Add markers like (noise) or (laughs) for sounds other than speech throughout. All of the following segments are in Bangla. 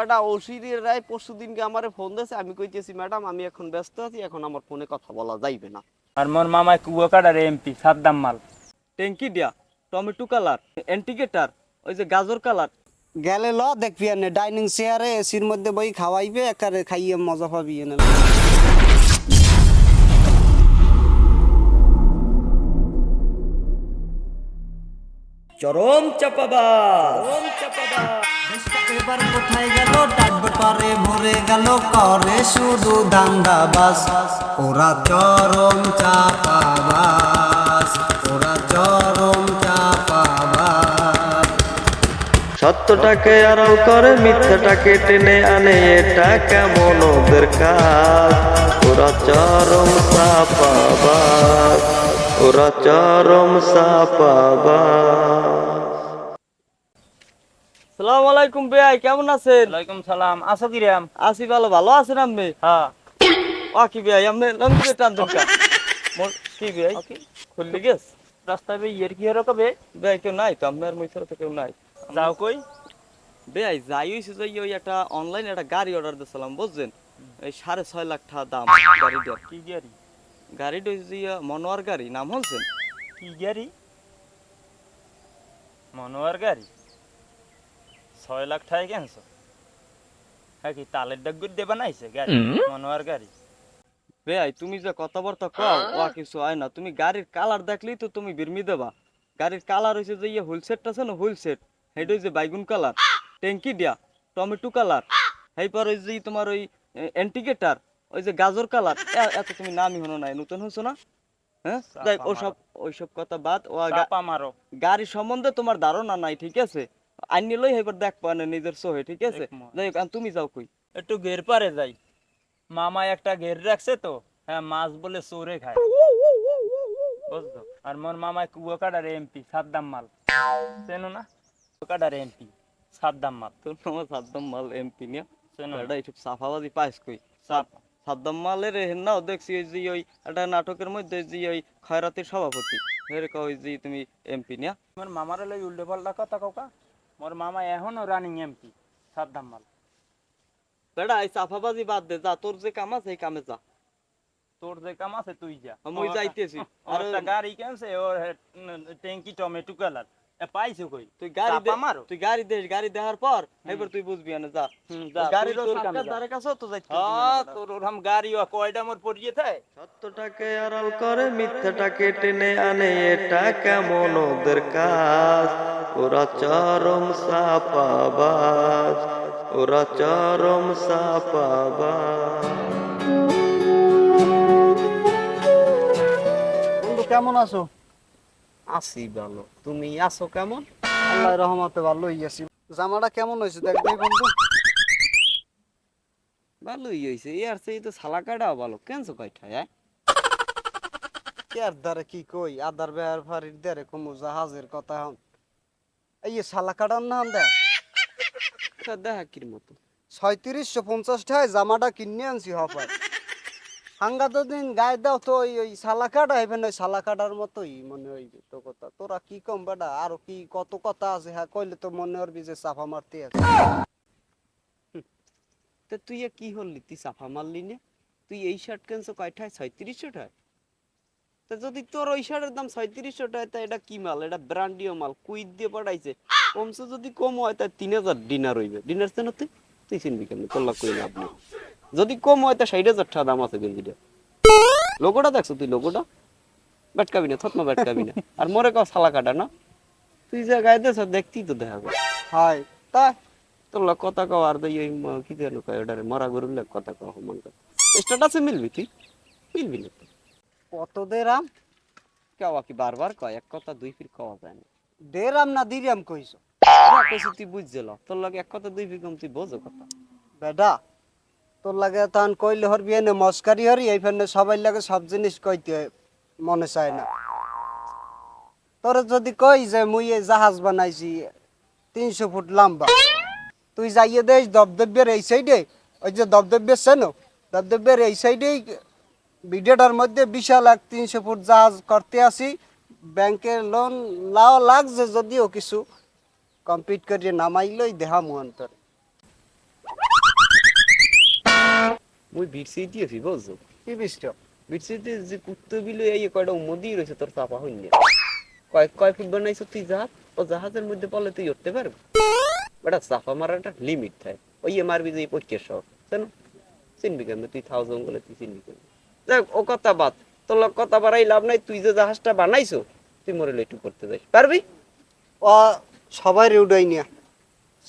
বেটা ওসির রায় পরশু দিনকে আমারে ফোন দিয়েছে। আমি কইতেছি ম্যাডাম আমি এখন ব্যস্ত আছি এখন আমার ফোনে কথা বলা যাইবে না। আর মোর মামায় কুয়ো কাটার এমপি সাদ্দাম মাল। ট্যাঙ্কি দিয়া টমেটো কালার অ্যান্টিগেটার ওই যে গাজর কালার গেলে ল দেখবি এনে। ডাইনিং চেয়ারে এসির মধ্যে বই খাওয়াইবে একারে খাইয়ে মজা পাবি এনে। চরম চাপাবাজ। এবার কোথায় গেল? ডাকবে পারে ভরে গেল, করে শুধু ধান্দা বাস ওরা চরম চাপাবাস ওরা চরম চাপাবাস সত্যটাকে আড়াল করে, মিথ্যাটাকে টেনে আনে, এটা কেমন ওদের কাজ? ওরা চরম সাপাবাজ ওরা চরম সাপাবাজ সালাম আলাইকুম ভাই কেমন আছেন? ওয়ালাইকুম সালাম। আসো কিরাম আছি ভালো ভালো আছেন আপনি? হ্যাঁ। ভাই আপনি লঙ্গি টান দরকার মোর কি ভাই? খুললি গেছ রাস্তায় ইয়ের কি কবে? ভাই কেউ নাই তো আপনার তো কেউ নাই। যাও কই? ভাই যাই হয়েছে যে ওই একটা অনলাইন একটা গাড়ি অর্ডার দিয়েছিলাম বুঝছেন? এই সাড়ে ছয় লাখ টাকা দাম গাড়িটার। কি গাড়ি? গাড়িটা হচ্ছে যে মনোয়ার গাড়ি নাম হলছেন কি গাড়ি? মনোয়ার গাড়ি? ছয় লাখ টাকা কেনছো? হ্যাঁ কি তালের ডাক গুড় দেবা নাইছে গাড়ি? মনোয়ার গাড়ি? ভাই তুমি যে কথাবার্তা কও ও কিছু হয় না। তুমি গাড়ির কালার দেখলেই তো তুমি বিরমি দেবা। গাড়ির কালার হয়েছে যে ইয়ে হুলসেটটা আছে না হুলসেট সেইটা হচ্ছে বাইগুন কালার। ট্যাঙ্কি দিয়া টমেটো কালার। এইপর ওই যে তোমার ওই অ্যান্টিগেটার ওই যে গাজর কালার। এত তুমি নামই হনো নাই নতুন হয়েছো না? হ্যাঁ? ওসব ওইসব কথা বাদ ও গা- চাপা মারো। গাড়ি সম্বন্ধে তোমার ধারণা নাই ঠিক আছে? আইনি লই দেখ পানে নিজের সোহে ঠিক আছে? যাই হোক, তুমি যাও কই। একটু ঘের পারে যাই। মামা একটা ঘের রাখছে তো হ্যাঁ মাছ বলে চোরে খায়। বুঝছ? আর মোর কাটার এমপি সাদ্দাম মাল। চেনো না? এমপি সাদ্দাম মাল। তোর নাম সাদ্দাম মাল এমপি নিয়া? চেনো এটা এইসব সাফাবাজি পাইস কই? সাদ- সাদ্দাম মালের নাও দেখছি ওই যে ওই একটা নাটকের মধ্যে যে ওই খয়রাতের সভাপতি। এর কই যে তুমি এমপি নিয়া? মোর মামার লই উল্টো পাল্টা কথা কাকা মোর মামা এখনও রানিং এমপি সাদ্দাম মাল। বেড়া এই সাফাবাজি বাদ দে যা তোর যে কাম আছে এই কামে যা। তোর যে কাম আছে তুই যা। আমি যাইতেছি। আর গাড়ি কেনছে ওর ট্যাঙ্কি টমেটো কালার। পাইছো কই? তুই গাড়ি দে মারো। তুই গাড়ি দে গাড়ি দেখার পর এবার তুই বুঝবি না যা। তুই তোর যা। ধারে কাছে তো যাইতে হ্যাঁ তোর ওরকম গাড়ি ও কয়টা মোর পড়িয়ে থাকে সত্যটাকে আড়াল করে মিথ্যাটাকে টেনে আনে এটা কেমন ওদের কাজ? ওরা চরম সাপাবাজ ওরা চরম সাপাবাজ বন্ধু কেমন আছো? আসি ভালো। তুমি আছো কেমন? আল্লাহ রহমতে জামাটা কেমন হয়েছে দেখ দেখ বন্ধু? ভালোই হয়েছে ইয়ার সেই তো ভালো। কেনছো কয়টা হ্যাঁ? এর দ্বারে কি কই? আদার বেহার ফারির দ্বারে কমু জাহাজের কথা হন। এই যে শালা কাটার নাম দেখ। দেখা কির মতো। ছয়ত্রিশশো পঞ্চাশ টাকায় জামাটা কিনে আনছি হপায়। হাঙ্গা দিন গায়ে দাও তো, ওই ওই শালা কাটা হইবেন ওই শালা কাটার মতোই মনে হইবে তো কথা। তোরা কি কম বেটা? আরও কি কত কথা আছে হ্যাঁ কইলে তো মনে হরবি যে চাপা মারতে আছে। তো তুই কি হলি? তুই সাফা মারলি না? তুই এই শার্ট কেনছো কয়টায় ছয়ত্রিশশো টায় তা যদি তোর ওই শার্টের দাম ছয়ত্রিশশো টায় তা এটা কি মাল? এটা ব্র্যান্ডীয় মাল কুইট দিয়ে পাঠাইছে। কমছে যদি কম হয়, তা তিন হাজার ডিনার হইবে। ডিনার চেন তুই? তুই চিনবি কেমন? তোল্লা কই লাভ নেই। যদি কম হয় তা ষাট হাজার টাকা দাম আছে গেঞ্জিটা লোগোটা দেখছ তুই লোগোটা ব্যাটকাবি না থতমা ব্যাটকাবি না আর মরে কাও সালা কাটা না? তুই যা গায়ে দেছ দেখতেই তো দেখা যায়। হয় তা? তোর লগ কথা কও আর দই ওই কি যেন কয় ওটারে মরা গরুর লগ কথা কও মন কর স্ট্যাটাসে মিলবি তুই? মিলবি না কত দেরাম? কেওয়া কি বারবার কয় এক কথা দুই ফির কওয়া যায় না। দেরাম না দিরাম কইছো? কইছি তুই বুঝছিল তোর লগে এক কথা দুই ফির কম তুই বোঝো কথা। বেটা তোর লাগে তখন কইলে হরবি, এনে মস্কারি হরি, এই ফেনে সবাই লাগে সব জিনিস কইতে মনে চায় না। তোর যদি কই যে মুই এই জাহাজ বানাইছি, তিনশো ফুট লম্বা। তুই যাইয়ে দেস দবদব্যের এই সাইডে, ওই যে দবদব্যের সেন দবদব্যের এই সাইডেই ভিডিওটার মধ্যে বিশাল এক তিনশো ফুট জাহাজ করতে আসি। ব্যাংকের লোন লাও লাগছে যদিও কিছু। কমপ্লিট করিয়ে নামাইলই দেহা মুহান্তর মুই বিরসি দিয়েছি বুঝছ? কি বিষ্ট? বিরসিতে যে কুত্তে বিলে এই কয়টা উমদি রয়েছে তোর চাপা হইনি কয় কয় ফুট বানাইছো তুই জাহাজ? ও জাহাজের মধ্যে পড়লে তুই উঠতে পারবি? বেটা চাপা মারার একটা লিমিট থাকে ওই এ মারবি যে পঁচিশ শখ জানো? চিনবি কেন তুই থাউজেন্ড বলে তুই চিনবি কেন দেখ ও কথা বাদ। তোর লগ কথা বাড়াই লাভ নাই তুই যে জাহাজটা বানাইছো তুই মরে একটু করতে যাই পারবি? ও সবাই উড়াই নিয়া।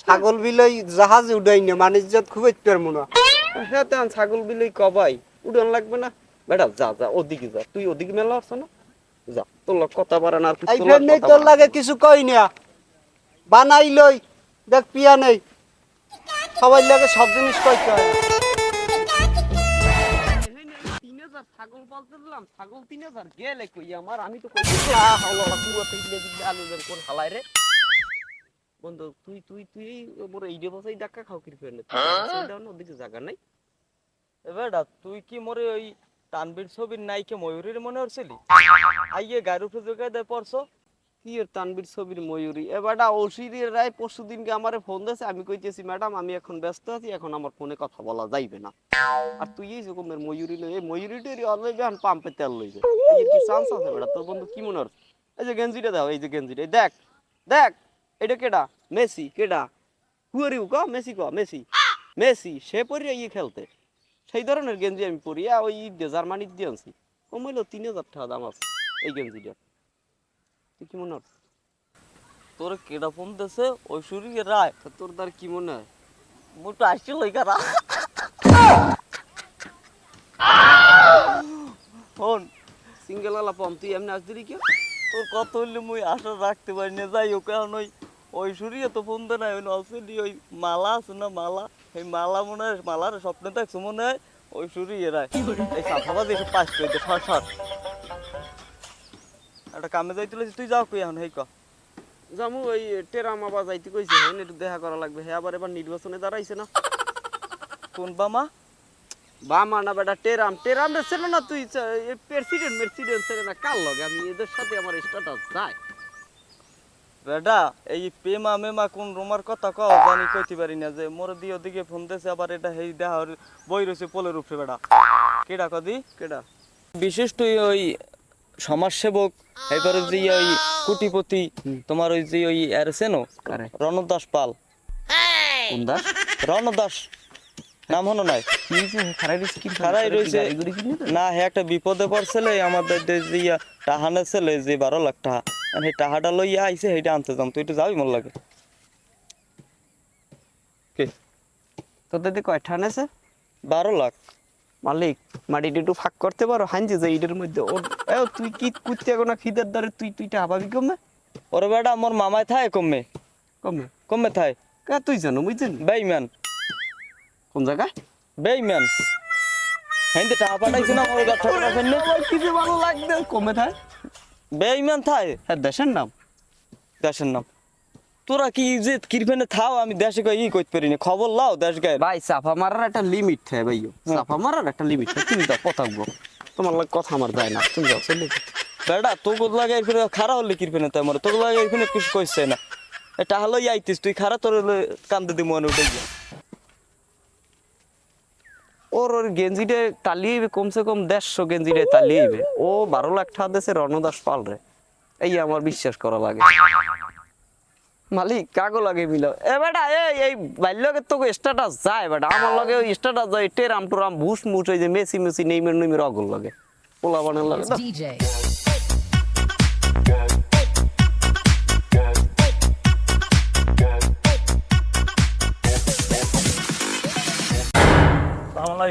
ছাগল বিলই জাহাজ উড়াই নিয়া বাণিজ্যত খুব একটু মনে। হয়। হ্যাঁ তেমন ছাগল বিলই কবাই। উড়ন লাগবে না। বেটা যা যা ওদিকে যা। তুই ওদিকে মেলা আসছো না? যা তোর লগ কথা বাড়ান আর এই তোর নেই তোর লাগে কিছু কই নিয়া বানাই লই দেখ পিয়া নেই। সবাই লাগে সব জিনিস কইতে হয়। ছাগল পালতে দিলাম। ছাগল তিন হাজার গেলে কই আমার? আমি তো কই হলো আলু করে হালাই রে। বন্ধু তুই তুই তুই এই মোর এই বসাই ডাক্কা খাও কি ফেলে ওদিকে জায়গা নাই। বেটা তুই কি মরে ওই তানবীর ছবির নায়িকা ময়ূরীর মনে হচ্ছিলি আইয়ে গাড়ি উপরে দেয় পড়ছো কি এর তানবীর ছবির ময়ূরী? এবারটা ওসির রায় পরশু দিনকে আমারে ফোন দিয়েছে আমি কইতেছি ম্যাডাম আমি এখন ব্যস্ত আছি এখন আমার ফোনে কথা বলা যাইবে না। আর তুই এই রকমের ময়ূরী লই এই ময়ূরীটারই অলরেডি এখন পাম্পে তেল লইবে। এই কি চান্স আছে বেটা? তোর বন্ধু কি মনে হচ্ছে? এই যে গেঞ্জিটা দাও এই যে গেঞ্জিটা দেখ দেখ। এটা কেডা? মেসি কেডা? হুয়ারি ক? মেসি ক? মেসি। মেসি সে পরি ইয়ে খেলতে। সেই ধরনের গেঞ্জি আমি পরি আর ওই জার্মানির দিয়ে আনছি। ও মইল তিন হাজার টাকা দাম আছে এই গেঞ্জিটা তুই কি মনে হচ্ছে তোর কেডা ফোন দিছে? ঐশ্বরী রায়। তোর দ্বার কি মনে হয়? মুটো আসছিল ওই কারা ফোন। সিঙ্গেল আলা পাম তুই এমনি আসদিলি কি তোর কত হইলে মুই আশা রাখতে পারি না। যাই হোক ওই ঐশ্বরী তো ফোন দেয় না ওই নলসিডি ওই মালা আছে না মালা? এই মালা মনে হয় মালার স্বপ্নে দেখছ মনে হয়? ঐশ্বরী এরাই এই সাফাবাদ এসে পাস করে সর সর। একটা কামে যাই তুলেছি তুই যাও কই এখন হেই ক। জামু ওই টেরামা বাজাইতে কইছে হেন একটু দেখা করা লাগবে। হে আবার এবার নির্বাচনে দাঁড়াইছে না। কোন বামা? বামা না বেটা টেরাম টেরাম রে ছিল না তুই প্রেসিডেন্ট প্রেসিডেন্ট ছিল না কার লগে? আমি এদের সাথে আমার স্ট্যাটাস যায়। বেটা এই পেমা মেমা কোন রোমার কথা কও জানি কইতে পারি না যে মোর দিয়ে ওদিকে ফোন দিয়েছে আবার এটা হেই দেখা বই রয়েছে পোলের উপরে বেটা কেডা কদি কেডা? বিশিষ্ট ওই সমাজসেবক এবার যে ওই কুটিপতি তোমার ওই যে ওই আর চেনো কারে? রণদাস পাল। কোন দাস? রণদাস। নাম হনো নাই? খারাই রয়েছে? না হে একটা বিপদে পড়ছিল আমাদের যে ইয়া টাহানে ছিল যে বারো লাখ টাকা সেই টাহাটা লইয়া আইছে সেইটা আনতে যাম। তুই একটু যাবি মোর লাগে? কে? তোদের দিয়ে কয়টা আনেছে বারো লাখ। মালিক মাটিটা একটু ফাঁক করতে পারো হাঞ্জি যে ইটের মধ্যে। এ তুই কি কুত্তে না খিদের দ্বারে তুই তুইটা হাবাবি কমে? ওরে বেটা আমার মামায় থায় কমে। কমে? কমে থায়। কে তুই জানো বুঝছেন বেইমান। কোন জায়গায় বেইমান। হেন্দে টাকা পাঠাইছে না আমার গাছ টাকা ফেললে কিছু ভালো লাগবে। কমে থায় থায় হ্যাঁ দেশের নাম। দেশের নাম। তোরা কি যে কিরফেনে থাও আমি দেশে কই ই করতে পারি না। খবর লাও দেশ গায়ে ভাই চাপা মারার একটা লিমিট থাকে ভাই চাপা মারার একটা লিমিট তুমি যাও কথা তোমার লাগে কথা আমার যায় না। তুমি যাও চলে। বেটা তোকে লাগে এরফেনে খারা হলে কিরফেনে তাই মরে তোকে লাগে এরফেনে কিছু কইছে না। এটা হলো আইতিস তুই খারা তোর কান্দে দি মনে উঠে গিয়া ওর ওর গেঞ্জিটা তালিয়ে কমসে কম দেড়শো গেঞ্জিটা তালিয়ে ও বারো লাখ টাকা দেশে রণদাস পাল রে। এই আমার বিশ্বাস করা লাগে। মালিক, কাগো লাগে মিল এ বেটা এই এই বাল্যকে তো স্ট্যাটাস যায় বেটা। আমার লগে ওই স্ট্যাটাস যায় টেরাম টুরাম ভুস মুস ওই যে মেসি মেসি নেইমের নেইমের অগল লাগে পোলা বানের লাগে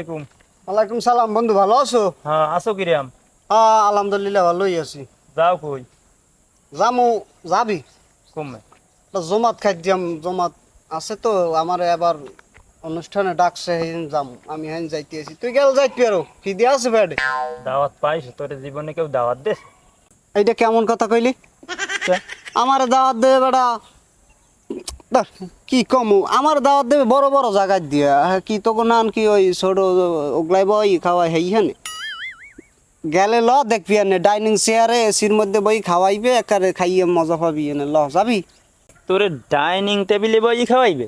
আলাইকুম। ওয়ালাইকুম সালাম বন্ধু ভালো আছো? হ্যাঁ আসো কিরাম হ্যাঁ আলহামদুলিল্লাহ ভালোই আছি। যাও কই? যামু যাবি? কমে। জমাত জমাত আছে তো আমার এবার অনুষ্ঠানে ডাকছে সেইদিন যাম। আমি হ্যাঁ যাইতে আছি তুই গেল যাইতে আরও কি দিয়ে আছে ব্যাডে। দাওয়াত পাইছ তোর জীবনে কেউ দাওয়াত দে এইটা কেমন কথা কইলি? আমার দাওয়াত দেবে বেটা কি কমু। আমার দাওয়াত দেবে বড় বড় জায়গায় দিয়ে। কি তোকে নান কি ওই ছোট ওগলাই বই খাওয়াই হেই হ্যাঁ গেলে ল, দেখবি এনে। ডাইনিং চেয়ারে, এসির মধ্যে বই খাওয়াইবে, একারে খাইয়ে মজা পাবি এনে। ল, যাবি? তোরে ডাইনিং টেবিলে বই খাওয়াইবে?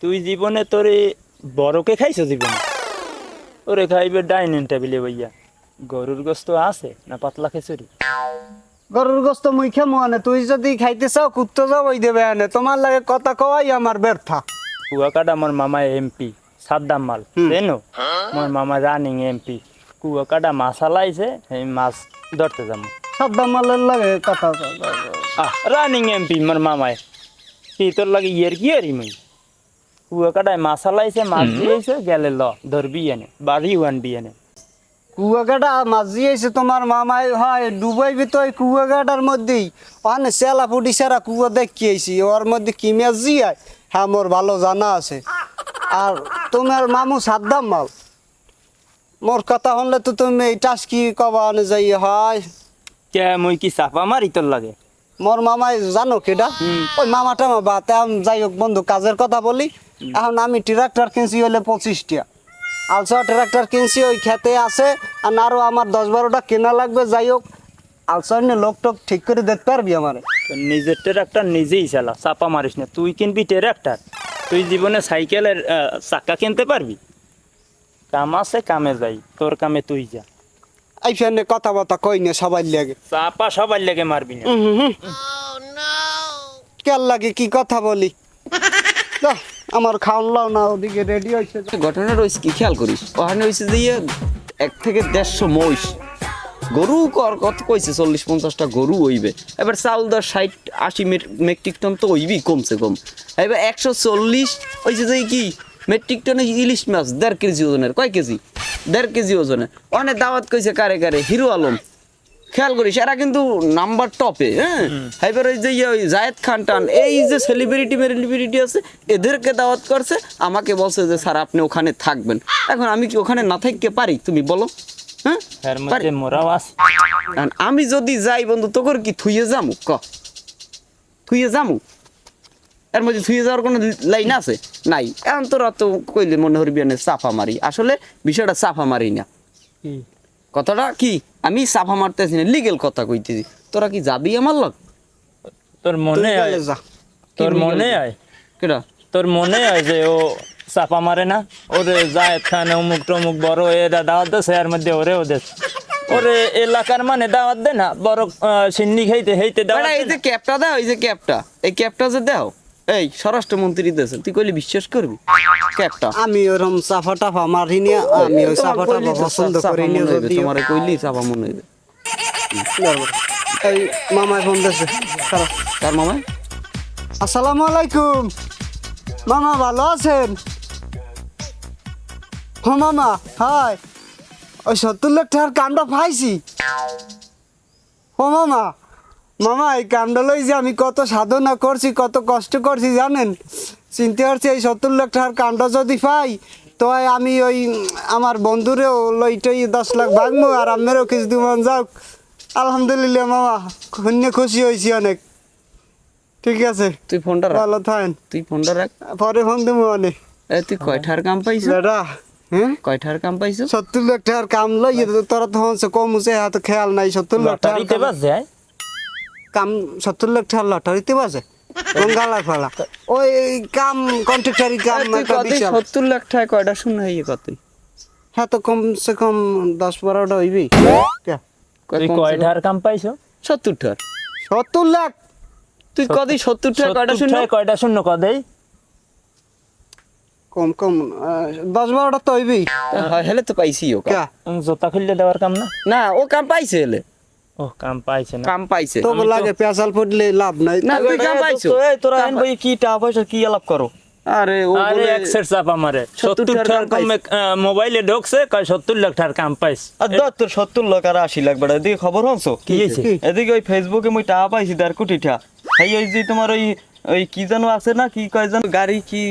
তুই জীবনে তোরে বড়কে খাইছো জীবনে? ওরে খাইবে ডাইনিং টেবিলে বইয়া। গরুর গোস্ত আছে না পাতলা খিচুড়ি? গরুর গোস্ত মুই খেমো আনে। তুই যদি খাইতে চাও কুত্তো যাবই দেবে আনে। তোমার লাগে কথা কওয়াই আমার ব্যর্থা। কুয়াকাটা আমার মামা এমপি সাদ্দাম মাল চেনো? আমার মামা রানিং এমপি। কুয়াকাটা মাছ আলাইছে এই মাছ ধরতে যাব সাদ্দাম মালের লাগে কথা রানিং এমপি মোর মামায় কি তোর লাগে ইয়ের কি আরি মুই? কুয়াকাটায় মাছ আলাইছে মাছ দিয়েছে গেলে ল ধরবি এনে বাড়ি আনবি এনে। কুয়াকাটা মাঝি এসে তোমার মামাই হয় ডুবাইবি তো ওই কুয়াকাটার মধ্যেই। ওখানে সেলা ফুটি সেরা কুয়া দেখিয়েছি ওর মধ্যে কি মাঝি হয় হ্যাঁ মোর ভালো জানা আছে। আর তোমার মামু সাদ্দাম মাল। মোর কথা শুনলে তো তুমি এই টাস্কি কবা অনুযায়ী হয়। কে মুই কি চাপা মারি তোর লাগে? মোর মামাই জানো কেডা? ওই মামা টামা বা তেম যাই হোক বন্ধু কাজের কথা বলি। এখন আমি ট্রাক্টর কিনছি হইলে পঁচিশটা আলসা ট্রাক্টর কিনছি ওই খেতে আছে। আর আরও আমার দশ বারোটা কেনা লাগবে যাই হোক। আলসা নিয়ে লোক টোক ঠিক করে দেখতে পারবি আমার। নিজের ট্রাক্টর নিজেই চালা চাপা মারিস না। তুই কিনবি ট্রাক্টর। তুই জীবনে সাইকেলের চাকা কিনতে পারবি? কাম আছে কামে যাই। তোর কামে তুই যা। এই ফ্যানে কথা বার্তা কই না সবাই লাগে। চাপা সবার লেগে মারবি না। কেল লাগে কি কথা বলি? (laughs) আমার খাওয়ান না, ওদিকে রেডি হয়েছে ঘটনা রয়েছে কি? খেয়াল করিস। ওখানে হয়েছে যে ইয়ে এক থেকে দেড়শো মহিষ। গরু কর কত কইছে? চল্লিশ, পঞ্চাশটা গরু হইবে। এবার চাউল দশ ষাট, আশি মেট্রিক টন তো হইবি কমসে কম। এবার একশো চল্লিশ হয়েছে যে কি? মেট্রিক টনে ইলিশ মাছ, দেড় কেজি ওজনের। কয় কেজি? দেড় কেজি ওজনের। অনেক দাওয়াত কইছে কারে কারে, হিরো আলম। খেয়াল করিস এরা কিন্তু নাম্বার টপে হ্যাঁ? এবার ওই যে ইয়ে ওই জায়েদ খান টান এই যে সেলিব্রিটি মেলিব্রিটি আছে এদেরকে দাওয়াত করছে আমাকে বলছে যে স্যার আপনি ওখানে থাকবেন। এখন আমি কি ওখানে না থাকতে পারি? তুমি বলো হ্যাঁ? আমি যদি যাই বন্ধু তোর কি থুইয়ে যামু? ক? থুইয়ে যামু? এর মধ্যে থুইয়ে যাওয়ার কোনো লাইন আছে? নাই। এখন তোরা তো কইলে মনে হরবি এনে চাফা মারি। আসলে বিষয়টা চাফা মারি না। কথাটা কি? আমি চাফা মারতেছি না লিগেল কথা কইতেছি। তোরা কি যাবি আমার লগ? তোর মনে হয় যা। তোর মনে? হয় কেডা? তোর মনে হয় যে ও চাপা মারে না? ওরে জায়েদ খান অমুক টমুক বড় এরা দাওয়াত দেছে এর মধ্যে ওরে ওদের ওরে এলাকার মানে দাওয়াত দে না বড় সিন্নি খাইতে হেইতে বেটা, এই যে। ক্যাপটা দাও এই যে ক্যাপটা। এই ক্যাপটা যে দাও। এই স্বরাষ্ট্রমন্ত্রী দেশে তুই কইলে বিশ্বাস করবি? ক্যাপটা। আমি ওরম চাফা টাফা মারি নিয়ে আমি ওই চাফা টাফা পছন্দ করি নিয়ে যদি তোমার কইলি চাপা মনে হইবে। এই মামায় ফোন খারাপ কার মামা আসসালামু আলাইকুম। মামা ভালো আছেন? হ মামা হাই। ওই সত্তর লাখ টাকার কামটা পাইছি। ও মামা। মামা এই কামটা লই যে আমি কত সাধনা করছি কত কষ্ট করছি জানেন? চিনতে পারছি এই সত্তর লাখ টাকার কাণ্ড যদি পাই তো আমি ওই আমার বন্ধুরেও লইটই দশ লাখ ভাগবো আর আমেরও কিছু দিমান যাক। আলহামদুলিল্লাহ মামা শুনে খুশি হয়েছি অনেক। ঠিক আছে? তুই ফোনটা ভালো থাকেন। তুই ফোনটা রাখ। পরে ফোন দেবো অনেক। এ তুই কয়ঠার কাম পাইছ? বেটা হ্যাঁ? কয়ঠার কাম পাইছ? সত্তর লাখ টাকার কাম লই তোরা তো হচ্ছে কম হচ্ছে হাতে খেয়াল নাই সত্তর লাখ বাস যায় কাম সত্তর লাখ টাকার লটারিতে বাজে? গঙ্গালা ফেলা? ওই কাম কন্ট্রাক্টারি কাম একটা বিশাল। সত্তর লাখ টাকা কয়টা শুন হইয়ে কতই হ্যাঁ তো কমসে কম দশ বারোটা হইবি। কয়টার কাম? পাইছো? সত্তর ঠার সত্তর লাখ? তুই কদি সত্তর টাকা কয়টা শুন সত্তরটায় কয়টা শূন্য কদেই কম কম দশ বারোটা তো হইবি হেলে তো পাইছি ও কে? জোতা খুললে দেওয়ার কাম না? না ও কাম পাইছে হেলে ও কাম পাইছে না। কাম পাইছে। তো লাগে পেঁচাল ফুটলে লাভ নাই। না তুই কাম পাইছো? তোরা এখন ভাই কি টাকা পয়সা কি আলাপ করো? আরে ও বলে এক সেট চাপা মারে সত্তর সত্তর টাকার টাকার কমে মোবাইলে ঢুকছে কয় সত্তর লাখ টাকার কাম পাইছ। আর তোর লাখ আর লাখ বেড়া। এদিকে খবর হনছো কি এদিকে ওই ফেসবুকে মুই টাকা পাইছি দেড় কোটি টাকা। এই ওই যে তোমার ওই ওই কি যেন আছে না কি কয় যেন গাড়ি কি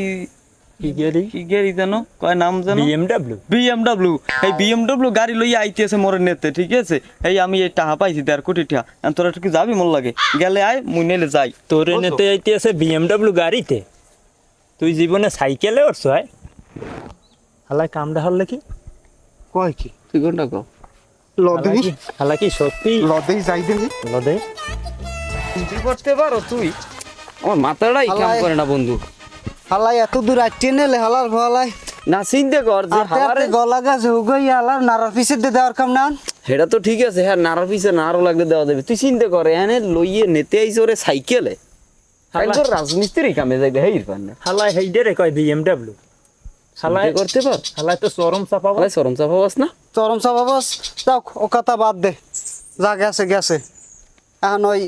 কি গেলি কি গাড়ি যেন? কয় নাম যেন? বিএমডব্লিউ বিএমডব্লিউ এই বিএমডব্লিউ গাড়ি লইয়া আইতেছে মোর নেতে ঠিক আছে? এই আমি এই টাকা পাইছি দেড় কোটি টাকা তোরা কি যাবি মোর লাগে? গেলে আয় মুই নেলে যাই। তোর বুঝছ? এনেতে বিএমডব্লিউ গাড়িতে? তুই জীবনে সাইকেলে উঠছ হয় হালাই কামটা হল কি কয় কি? তুই কোনটা কও? লদি হালাকি সত্যি? লদি যাই লদে? করতে পারো তুই? আমার মাথাটাই কাম করে না বন্ধু। হালাই এত দূর আটকে নেলে হালার ফালাই না চিন্তা কর যে হাওয়ারে গলা গাছ হুগই আলার নারার পিছে দেওয়ার কাম না। সেটা তো ঠিক আছে হ্যাঁ নাড়ার পিছে নাড়ও লাগলে দেওয়া যাবে। তুই চিন্তা কর এনে লইয়ে নেতে আইছে ওরে সাইকেলে। একজন রাজমিস্ত্রি কামে যাইবে হেই পান না। হালাই হেইডে রে কয় বিএমডব্লিউ হালাই করতে পার। হালাই তো চরম চাপা হালাই সরম চাপা বাস না? চরম চাপা বস। যাও ও কথা বাদ দে। যা গেছে গেছে। এখন ওই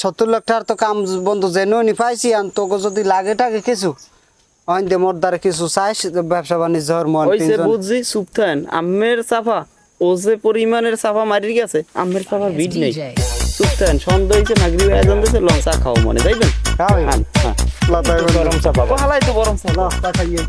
সত্তর লাখ টাকার তো কাম বন্ধু জেনেও নি পাইছি আর তোকে যদি লাগে টাকে কিছু অইন দে মোর দ্বারা কিছু চাইস ব্যবসা বাণিজ্য হওয়ার মন ওই সে তিনজন। বুঝছি চুপ থাকেন আমের চাপা ও যে পরিমাণের চাপা মারির গেছে আমের চাপা বিট নেই চুপ থাকেন সন্দেহ হয়েছে নাগরি আয়োজন দিয়েছে লঙ্কা খাও মনে যাইবেন। হ্যাঁ হ্যাঁ বন্ধু। চরম চাপা ও তো বরং চাপা খাইয়ে।